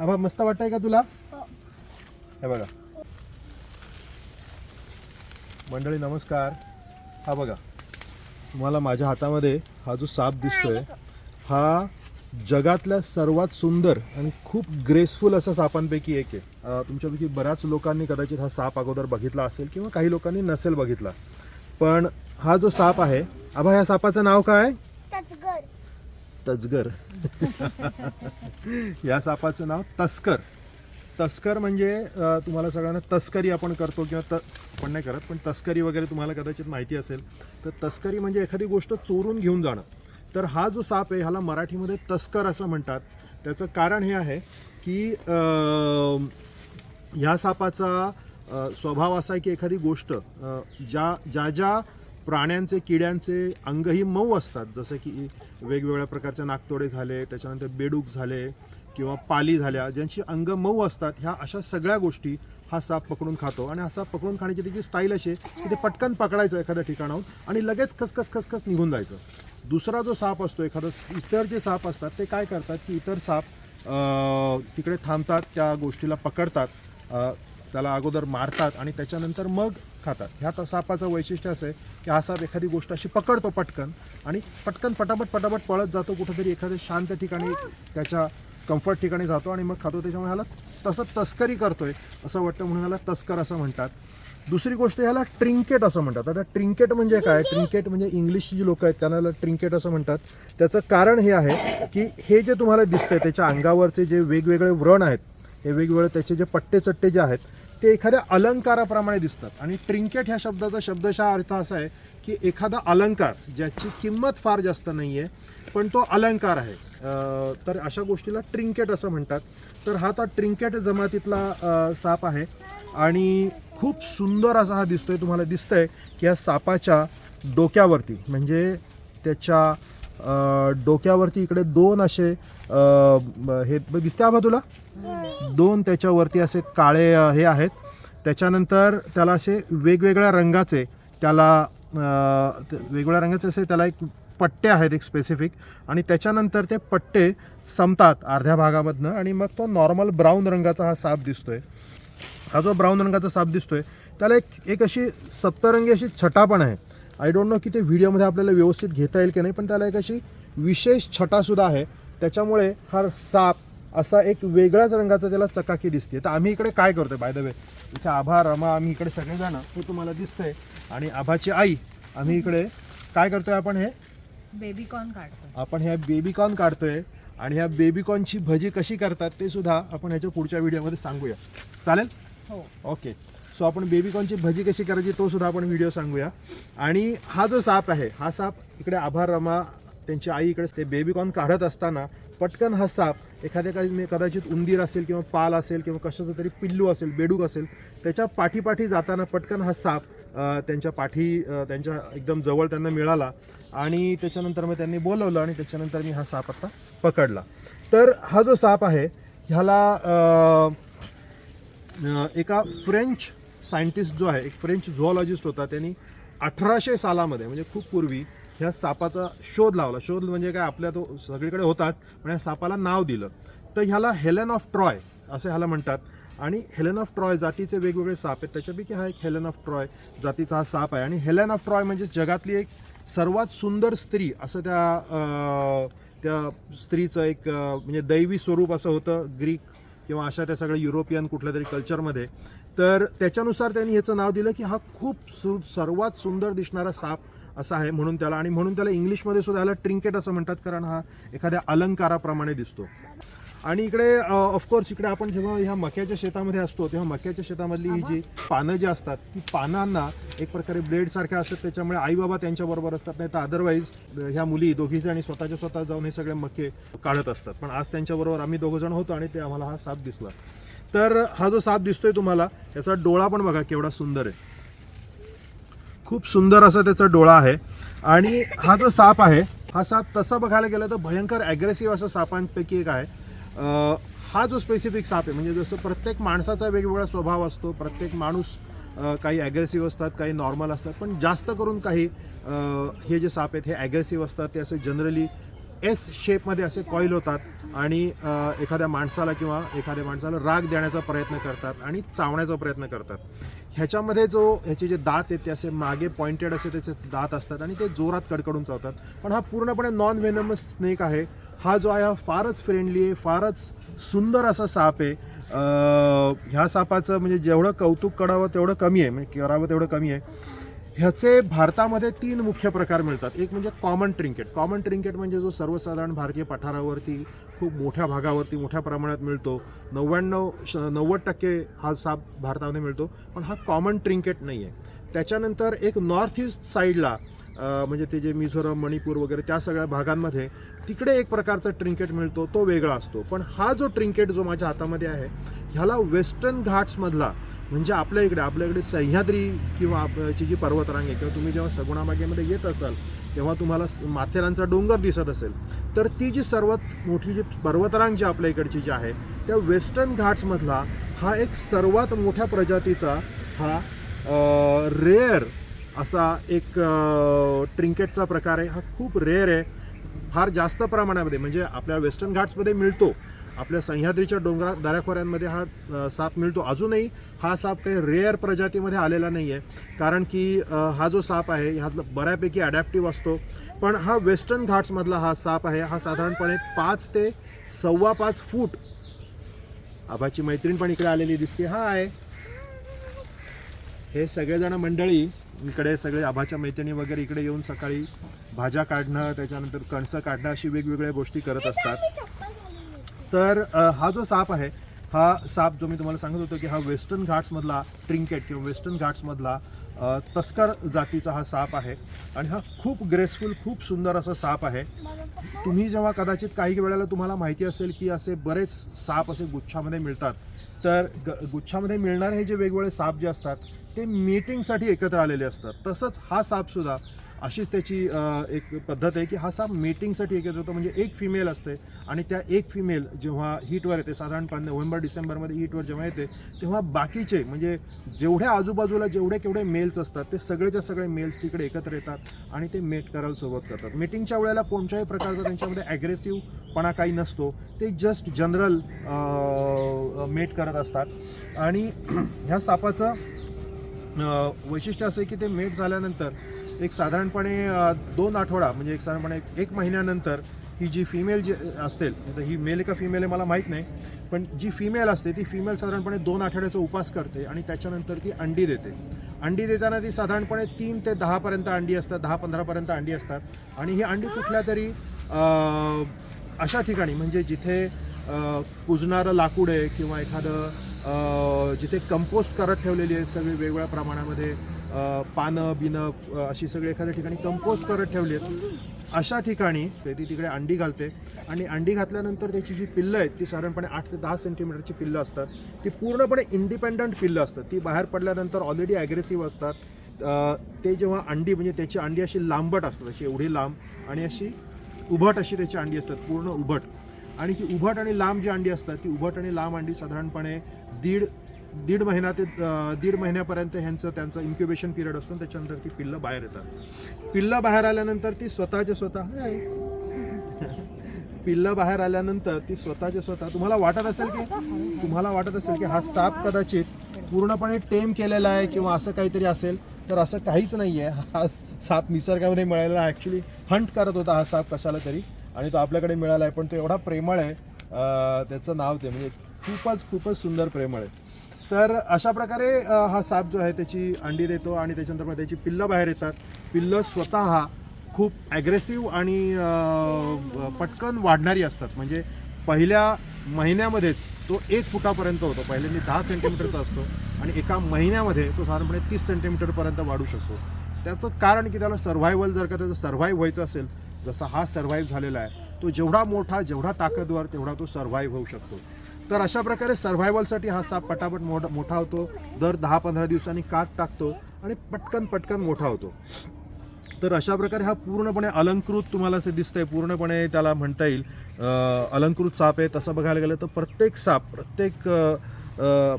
आबा मस्त वाटतंय का तुला? हो. हे बघा. मंडळी नमस्कार. हा बघा. तुम्हाला माझ्या हातामध्ये हा जो साप दिसतोय हा जगातल्या सर्वात सुंदर आणि खूप ग्रेसफुल असा सापांपैकी एक आहे. तुमच्यापैकी बऱ्याच लोकांनी कदाचित हा साप अगोदर बघितला असेल किंवा काही लोकांनी नसेल बघितला. पण हा जो साप आहे आबा ह्या सापाचं नाव काय? तजगर. या सापाचं नाव तस्कर. तस्कर म्हणजे तुम्हाला सगळ्यांना तस्करी आपण करतो किंवा त आपण नाही करत पण तस्करी वगैरे तुम्हाला कदाचित माहिती असेल. तर तस्करी म्हणजे एखादी गोष्ट चोरून घेऊन जाणं. तर हा जो साप आहे ह्याला मराठीमध्ये तस्कर असं म्हणतात. त्याचं कारण हे आहे की ह्या सापाचा स्वभाव असा आहे की एखादी गोष्ट ज्या ज्या ज्या प्राण्यांचे किड्यांचे अंगही मऊ असतात. जसं की वेगवेगळ्या प्रकारचे नागतोडे झाले त्याच्यानंतर बेडूक झाले किंवा पाली झाल्या ज्यांची अंग मऊ असतात ह्या अशा सगळ्या गोष्टी हा साप पकडून खातो. आणि हा साप पकडून खाण्याची त्याची स्टाईल अशी आहे की ते पटकन पकडायचं एखाद्या ठिकाणाहून आणि लगेच खसखस खसखस निघून जायचं. दुसरा जो साप असतो एखादा इतर जे साप असतात ते काय करतात की इतर साप तिकडे थांबतात त्या गोष्टीला पकडतात. त्याला अगोदर मारतात आणि त्याच्यानंतर मग खातात. ह्या सापाचं वैशिष्ट्य असं आहे की हा साप एखादी गोष्ट अशी पकडतो पटकन आणि पटकन पटापट पटापट पळत जातो कुठेतरी एखाद्या शांत ठिकाणी त्याच्या कम्फर्ट ठिकाणी जातो आणि मग खातो. त्याच्यामुळे ह्याला तसं तस्करी करतोय असं वाटतं म्हणून ह्याला तस्कर असं म्हणतात. दुसरी गोष्ट ह्याला ट्रिंकेट असं म्हणतात. आता ट्रिंकेट म्हणजे काय? ट्रिंकेट म्हणजे इंग्लिशची जी लोक आहेत त्यांना ट्रिंकेट असं म्हणतात. त्याचं कारण हे आहे की हे जे तुम्हाला दिसतंय त्याच्या अंगावरचे जे वेगवेगळे व्रण आहेत हे वेगवेगळे त्याचे जे पट्टे चट्टे जे आहेत ते एखाद्या अलंकाराप्रमाणे दिसतात. आणि ट्रिंकेट ह्या शब्दाचा शब्दशः अर्थ असा आहे की एखादा अलंकार ज्याची किंमत फार जास्त नाही आहे पण तो अलंकार आहे. तर अशा गोष्टीला ट्रिंकेट असं म्हणतात. तर हा तर ट्रिंकेट जमातीतला साप आहे. आणि खूप सुंदर असा हा दिसतोय तुम्हाला दिसतंय की या सापाच्या डोक्यावरती म्हणजे त्याच्या डोक्यावरती इकडे दोन असे हे दिसते आबा तुला? दोन त्याच्यावरती असे काळे हे आहेत. त्याच्यानंतर त्याला असे वेगवेगळ्या रंगाचे त्याला वेगवेगळ्या रंगाचे असे त्याला एक पट्टे आहेत एक स्पेसिफिक आणि त्याच्यानंतर ते पट्टे संपतात अर्ध्या भागामधनं आणि मग तो नॉर्मल ब्राऊन रंगाचा हा साप दिसतोय. हा जो ब्राऊन रंगाचा साप दिसतोय त्याला एक एक अशी सप्तरंगी अशी छटा पण आहे. आय डोंट नो की ते व्हिडिओमध्ये आपल्याला व्यवस्थित घेता येईल की नाही पण त्याला एक अशी विशेष छटासुद्धा आहे. त्याच्यामुळे हा साप असा एक वेगळ्याच रंगाचा त्याला चकाकी दिसते. तर आम्ही इकडे काय करतोय बाय द वे इथे आभा रमा आम्ही इकडे सगळेजण. हे तुम्हाला दिसतंय. आणि आभाची आई आम्ही इकडे काय करतोय आपण हे? बेबी कॉर्न काढतो आपण ह्या बेबीकॉर्न काढतोय. आणि ह्या बेबीकॉर्नची भजी कशी करतात ते सुद्धा आपण ह्याच्या पुढच्या व्हिडिओमध्ये सांगूया. चालेल? हो. ओके सो आपण बेबीकॉनची भजी कशी करायची तो सुद्धा आपण व्हिडिओ सांगूया. आणि हा जो साप आहे हा साप इकडे आभार रमा त्यांची आई इकडे ते बेबीकॉर्न काढत असताना पटकन हा साप एखाद्या काही म्हणजे कदाचित उंदीर असेल किंवा पाल असेल किंवा कशाचं तरी पिल्लू असेल बेडूक असेल त्याच्या पाठीपाठी जाताना पटकन हा साप त्यांच्या पाठी त्यांच्या एकदम जवळ त्यांना मिळाला आणि त्याच्यानंतर मग त्यांनी बोलवलं आणि त्याच्यानंतर मी हा साप आता पकडला. तर हा जो साप आहे ह्याला एका फ्रेंच सायंटिस्ट जो आहे एक फ्रेंच झुऑलॉजिस्ट होता त्यांनी अठराशे सालामध्ये म्हणजे खूप पूर्वी ह्या सापाचा शोध लावला. शोध म्हणजे काय आपल्या तो सगळीकडे होतात पण ह्या सापाला नाव दिलं. तर ह्याला हेलन ऑफ ट्रॉय असे ह्याला म्हणतात. आणि हेलन ऑफ ट्रॉय जातीचे वेगवेगळे साप आहेत. त्याच्यापैकी हा एक हेलन ऑफ ट्रॉय जातीचा हा साप आहे. आणि हेलन ऑफ ट्रॉय म्हणजे जगातली एक सर्वात सुंदर स्त्री असं त्या त्या स्त्रीचं एक म्हणजे दैवी स्वरूप असं होतं ग्रीक किंवा अशा त्या सगळ्या युरोपियन कुठल्या तरी कल्चरमध्ये तर त्याच्यानुसार त्यांनी ह्याचं नाव दिलं की हा खूप सु सर्वात सुंदर दिसणारा साप असा आहे म्हणून त्याला आणि म्हणून त्याला इंग्लिशमध्ये सुद्धा ह्याला ट्रिंकेट असं म्हणतात कारण हा एखाद्या अलंकाराप्रमाणे दिसतो. आणि इकडे ऑफकोर्स इकडे आपण जेव्हा ह्या मक्याच्या शेतामध्ये असतो तेव्हा मक्याच्या शेतामधली ही जी पानं जी असतात ती पानांना एक प्रकारे ब्लेडसारख्या असतात त्याच्यामुळे आई बाबा त्यांच्याबरोबर असतात नाही तर अदरवाईज ह्या मुली दोघी जणी स्वतःच्या स्वतः जाऊन हे सगळे मके काढत असतात. पण आज त्यांच्याबरोबर आम्ही दोघं जण होतो आणि ते आम्हाला हा साप दिसला. तर हा जो साप दिसतोय तुम्हाला त्याचा डोळा पण बघा केवढा सुंदर आहे. खूप सुंदर असा त्याचा डोळा आहे. आणि हा जो साप आहे हा साप तसा बघायला गेला तर भयंकर ॲग्रेसिव्ह असा सापांपैकी एक आहे. हा जो स्पेसिफिक साप आहे म्हणजे जसं प्रत्येक माणसाचा वेगवेगळा स्वभाव असतो प्रत्येक माणूस काही ॲग्रेसिव्ह असतात काही नॉर्मल असतात पण जास्त करून काही हे जे साप आहेत हे ॲग्रेसिव्ह असतात ते असे जनरली एस शेपमध्ये असे कॉईल होतात आणि एखाद्या माणसाला किंवा एखाद्या माणसाला राग देण्याचा प्रयत्न करतात आणि चावण्याचा प्रयत्न करतात. ह्याच्यामध्ये जो ह्याचे जे दात आहेत ते असे मागे पॉइंटेड असे त्याचे दात असतात आणि ते जोरात कडकडून चावतात. पण हा पूर्णपणे नॉन व्हेनमस स्नेक आहे. हा जो आहे हा फारच फ्रेंडली आहे फारच सुंदर असा साप आहे. ह्या सापाचं म्हणजे जेवढं कौतुक करावं तेवढं कमी आहे म्हणजे करावं तेवढं कमी आहे. ह्याचे भारतामध्ये तीन मुख्य प्रकार मिळतात. एक म्हणजे कॉमन ट्रिंकेट कॉमन ट्रिंकेट म्हणजे जो सर्वसाधारण भारतीय पठारावरती खूप मोठ्या भागावरती मोठ्या प्रमाणात मिळतो. नव्याण्णव श नव्वद टक्के हा साप भारतामध्ये मिळतो पण हा कॉमन ट्रिंकेट नाही आहे त्याच्यानंतर एक नॉर्थ ईस्ट साईडला म्हणजे ते जे मिझोरम मणिपूर वगैरे त्या सगळ्या भागांमध्ये तिकडे एक प्रकारचा ट्रिंकेट मिळतो तो वेगळा असतो. पण हा जो ट्रिंकेट जो माझ्या हातामध्ये आहे ह्याला वेस्टर्न घाट्समधला म्हणजे आपल्या इकडे आपल्या इकडे सह्याद्री किंवा आपची जी पर्वतरांग आहे किंवा तुम्ही जेव्हा सगुणामागेमध्ये येत असाल तेव्हा तुम्हाला माथेरांचा माथेरानचा डोंगर दिसत असेल. तर ती जी सर्वात मोठी जी पर्वतरांग जी आपल्या इकडची जी आहे त्या वेस्टर्न घाट्समधला हा एक सर्वात मोठ्या प्रजातीचा हा रेअर असा एक ट्रिंकेटचा प्रकार आहे. हा खूप रेअर आहे. फार जास्त प्रमाणामध्ये म्हणजे आपल्या वेस्टर्न घाट्समध्ये मिळतो. आपल्या सह्याद्रीच्या डोंगरा दऱ्याखोऱ्यांमध्ये हा साप मिळतो. अजूनही हा साप काही रेअर प्रजातीमध्ये आलेला नाही आहे कारण की हा जो साप आहे ह्यातला बऱ्यापैकी अडॅप्टिव्ह असतो. पण हा वेस्टर्न घाट्समधला हा साप आहे हा साधारणपणे पाच ते सव्वा पाच फूट आबाची मैत्रीण पण इकडे आलेली दिसते. हा आहे हे सगळेजण मंडळी इकडे सगळे आभाच्या मैत्रिणी वगैरे इकडे येऊन सकाळी भाज्या काढणं त्याच्यानंतर कणसं काढणं अशी वेगवेगळ्या गोष्टी करत असतात. तर हा जो साप आहे हा साप जो मी तुम्हाला सांगत होतो की हा वेस्टर्न घाट्समधला ट्रिंकेट किंवा वेस्टर्न घाट्समधला तस्कर जातीचा हा साप आहे आणि हा खूप ग्रेसफुल खूप सुंदर असा साप आहे. तुम्ही जेव्हा कदाचित काही वेळेला तुम्हाला माहिती असेल की असे बरेच साप असे गुच्छामध्ये मिळतात. तर ग गुच्छामध्ये मिळणारे हे जे वेगवेगळे साप जे असतात ते मीटिंगसाठी एकत्र आलेले असतात. तसंच हा सापसुद्धा अशीच त्याची एक पद्धत आहे की हा साप मीटिंगसाठी एकत्र होतो. म्हणजे एक फिमेल असते आणि त्या एक फिमेल जेव्हा हीटवर येते साधारणपणे नोव्हेंबर डिसेंबरमध्ये हीटवर जेव्हा येते तेव्हा बाकीचे म्हणजे जेवढ्या आजूबाजूला जेवढे केवढे मेल्स असतात ते सगळेच्या सगळे मेल्स तिकडे एकत्र येतात आणि ते मेट करायला सोबत करतात. मीटिंगच्या वेळेला कोणत्याही प्रकारचा त्यांच्यामध्ये ॲग्रेसिव्हपणा काही नसतो. ते जस्ट जनरल मेट करत असतात. आणि ह्या सापाचं वैशिष्ट्य असं आहे की ते मेट झाल्यानंतर एक साधारणपणे दोन आठवडा म्हणजे एक साधारणपणे एक- महिन्यानंतर ही जी फिमेल जी असते आता ही मेल का फिमेल आहे मला माहीत नाही पण जी फिमेल असते ती फिमेल साधारणपणे दोन आठवड्याचा उपास करते आणि त्याच्यानंतर ती अंडी देते. अंडी देताना ती साधारणपणे तीन ते दहापर्यंत अंडी असतात दहा पंधरापर्यंत अंडी असतात. आणि ही अंडी कुठल्या तरी अशा ठिकाणी म्हणजे जिथे कुजणारं लाकूड आहे किंवा एखादं जिथे कंपोस्ट करत ठेवलेली आहे सगळी वेगवेगळ्या प्रमाणामध्ये पानं बिनं अशी सगळी एखाद्या ठिकाणी कंपोस्ट करत ठेवली आहेत. अशा ठिकाणी ते ती तिकडे अंडी घालते. आणि अंडी घातल्यानंतर त्याची जी पिल्लं आहेत ती साधारणपणे आठ ते दहा सेंटीमीटरची पिल्लं असतात. ती पूर्णपणे इंडिपेंडंट पिल्लं असतात. ती बाहेर पडल्यानंतर ऑलरेडी ॲग्रेसिव्ह असतात. ते जेव्हा अंडी म्हणजे त्याची अंडी अशी लांबट असतात अशी एवढी लांब आणि अशी उभट अशी त्याची अंडी असतात पूर्ण उभट. आणि ती उभट आणि लांब जी अंडी असतात ती उभट आणि लांब अंडी साधारणपणे दीड दीड महिना ते दीड महिन्यापर्यंत ह्यांचं त्यांचं इन्क्युबेशन पिरियड असतो आणि त्याच्यानंतर ती पिल्लं बाहेर येतात. पिल्लं बाहेर आल्यानंतर ती स्वतःच्या स्वतः पिल्लं बाहेर आल्यानंतर ती स्वतःच्या स्वतः तुम्हाला वाटत असेल की तुम्हाला वाटत असेल की हा साप कदाचित पूर्णपणे टेम केलेला आहे किंवा असं काहीतरी असेल तर असं काहीच नाही आहे हा साप निसर्गामध्ये मिळालेला ॲक्च्युली हंट करत होता हा साप कशाला तरी आणि तो आपल्याकडे मिळाला आहे पण तो एवढा प्रेमळ आहे. त्याचं नाव ते म्हणजे खूपच खूपच सुंदर प्रेमळ आहे. तर अशा प्रकारे हा साप जो आहे त्याची अंडी देतो आणि त्याच्यानंतर मग त्याची पिल्लं बाहेर येतात. पिल्लं स्वतः खूप ॲग्रेसिव्ह आणि पटकन वाढणारी असतात. म्हणजे पहिल्या महिन्यामध्येच तो एक फुटापर्यंत होतो. पहिल्यांदा दहा सेंटीमीटरचा असतो आणि एका महिन्यामध्ये तो साधारणपणे तीस सेंटीमीटरपर्यंत वाढू शकतो. त्याचं कारण की त्याला सर्व्हायवल जर का त्याचं सर्व्हाईव्ह व्हायचं असेल जसा हा सर्व्हाईव्ह झालेला आहे तो जेवढा मोठा जेवढा ताकदवर तेवढा तो सर्व्हाईव्ह होऊ शकतो. तर अशा प्रकारे सर्व्हायवलसाठी हा साप पटापट मोठा मोठा होतो. दर दहा पंधरा दिवसांनी काट टाकतो आणि पटकन पटकन मोठा होतो. तर अशा प्रकारे हा पूर्णपणे अलंकृत तुम्हाला असं दिसतंय. पूर्णपणे त्याला म्हणता येईल अलंकृत साप आहे. तसं बघायला गेलं तर प्रत्येक साप प्रत्येक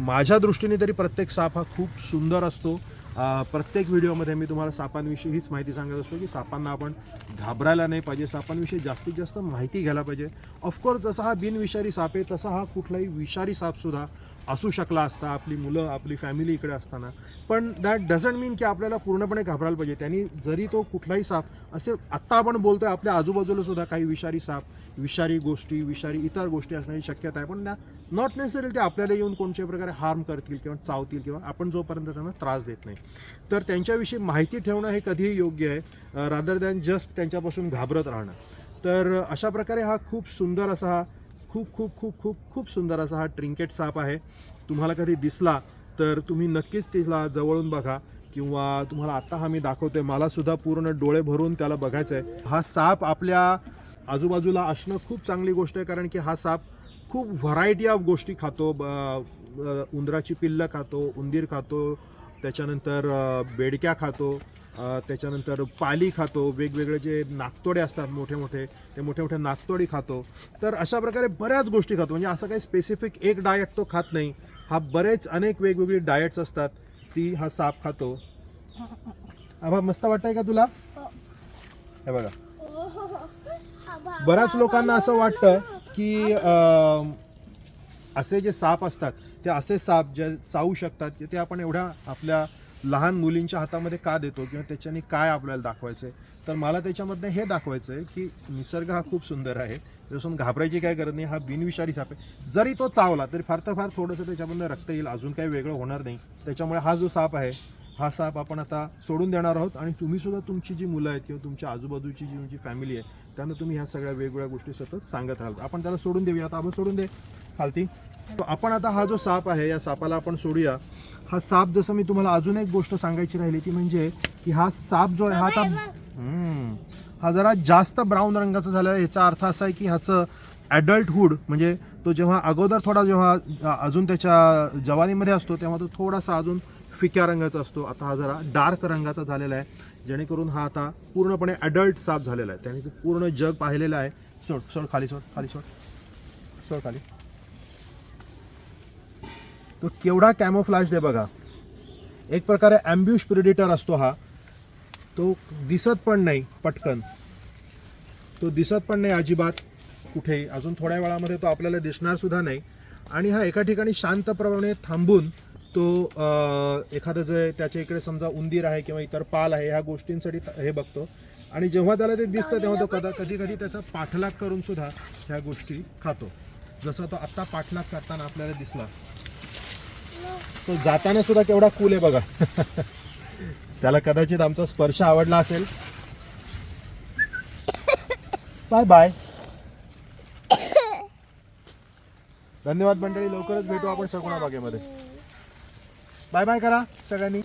माझ्या दृष्टीने तरी प्रत्येक साप हा खूप सुंदर असतो. प्रत्येक व्हिडिओमध्ये मी तुम्हाला सापांविषयी हीच माहिती सांगत असतो की सापांना आपण घाबरायला नाही पाहिजे सापांविषयी जास्तीत जास्त माहिती घ्यायला पाहिजे. ऑफकोर्स जसा हा बिनविषारी साप आहे तसा हा कुठलाही विषारी सापसुद्धा असू शकला असता आपली मुलं आपली फॅमिली इकडे असताना. पण दॅट डझंट मीन की आपल्याला पूर्णपणे घाबरायला पाहिजे. त्यांनी जरी तो कुठलाही साप असे आत्ता आपण बोलतोय आपल्या आजूबाजूला सुद्धा काही विषारी साप विषारी गोष्टी विषारी इतर गोष्टी असण्याची शक्यता आहे. पण नॉट नेसेसरी ते आपल्याला येऊन कोणत्याही प्रकारे हार्म करतील किंवा चावतील किंवा आपण जोपर्यंत त्यांना त्रास देत नाही. तर त्यांच्याविषयी माहिती ठेवणं हे कधीही योग्य आहे रादर दॅन जस्ट त्यांच्यापासून घाबरत राहणं. तर अशा प्रकारे हा खूप सुंदर असा हा खूप खूप खूप खूप खूप सुंदर असा हा ट्रिंकेट साप आहे. तुम्हाला कधी दिसला तर तुम्ही नक्कीच तिला जवळून बघा किंवा तुम्हाला आत्ता हा मी दाखवतोय मलासुद्धा पूर्ण डोळे भरून त्याला बघायचं आहे हा साप आपल्या आजूबाजूला असणं खूप चांगली गोष्ट आहे कारण की हा साप खूप व्हरायटी ऑफ गोष्टी खातो. उंदराची पिल्लं खातो उंदीर खातो त्याच्यानंतर बेडक्या खातो त्याच्यानंतर पाली खातो. वेगवेगळे जे नागतोडे असतात मोठे मोठे ते मोठे मोठे नागतोडी खातो. तर अशा प्रकारे बऱ्याच गोष्टी खातो. म्हणजे असं काही स्पेसिफिक एक डाएट तो खात नाही. हा बरेच अनेक वेगवेगळी डाएट्स असतात. ती हा साप खातो. आबा मस्त वाटतंय का तुला? हे बघा. बऱ्याच लोकांना असं वाटतं की अं, असे जे साप असतात ते असे साप जे चावू शकतात की ते आपण एवढ्या आपल्या लहान मुलींच्या हातामध्ये का देतो किंवा त्याच्याने काय आपल्याला दाखवायचं आहे तर मला त्याच्यामधनं हे दाखवायचं आहे की निसर्ग हा खूप सुंदर आहे. त्यापासून घाबरायची काय गरज नाही. हा बिनविषारी साप आहे. जरी तो चावला तरी फार तर फार थोडंसं त्याच्यामधनं रक्त येईल. अजून काही वेगळं होणार नाही. त्याच्यामुळे हा जो साप आहे हा साप आपण आता सोडून देणार आहोत आणि तुम्ही सुद्धा तुमची जी मुलं आहेत किंवा तुमच्या आजूबाजूची जी तुमची फॅमिली आहे त्यांना तुम्ही ह्या सगळ्या वेगवेगळ्या गोष्टी सतत सांगत राहाल. आपण त्याला सोडून देऊया. आता आपण सोडून दे खालती. आपण आता हा जो साप आहे या सापाला आपण सोडूया. हा साप जसं मी तुम्हाला अजून एक गोष्ट सांगायची राहिली ती म्हणजे की हा साप जो आहे हा आता. हा जरा जास्त ब्राऊन रंगाचा झाला याचा अर्थ असा आहे की ह्याचं ॲडल्टहूड म्हणजे तो जेव्हा अगोदर थोडा जेव्हा अजून त्याच्या जवानीमध्ये असतो तेव्हा तो थोडासा अजून फिक्या रंगाचा असतो. आता हा जरा डार्क रंगाचा झालेला आहे. जेणेकरून हा आता पूर्णपणे अडल्ट साप झालेला आहे. त्याने पूर्ण जग पाहिलेलं आहे. सोड सोड खाली सोड खाली सोड. सोड खाली. तो केवढा कॅमोफ्लॅश आहे बघा. एक प्रकारे ॲम्ब्युश प्रिडिटर असतो हा. तो दिसत पण नाही पटकन. तो दिसत पण नाही अजिबात कुठेही. अजून थोड्या वेळामध्ये तो आपल्याला दिसणार सुद्धा नाही. आणि हा एका ठिकाणी शांतप्रमाणे थांबून तो एखादं जे त्याच्या इकडे समजा उंदीर आहे किंवा इतर पाल आहे ह्या गोष्टींसाठी हे बघतो. आणि जेव्हा त्याला ते दिसतं तेव्हा तो कदा कधी कधी त्याचा पाठलाग करून सुद्धा ह्या गोष्टी खातो. जसा तो आत्ता पाठलाग करताना आपल्याला दिसला. तो जाताना सुद्धा केवढा कूल आहे बघा. त्याला कदाचित आमचा स्पर्श आवडला असेल. बाय बाय धन्यवाद मंडळी लवकरच भेटू आपण सगुणा बागेमध्ये. बाय बाय करा सगळ्यांनी.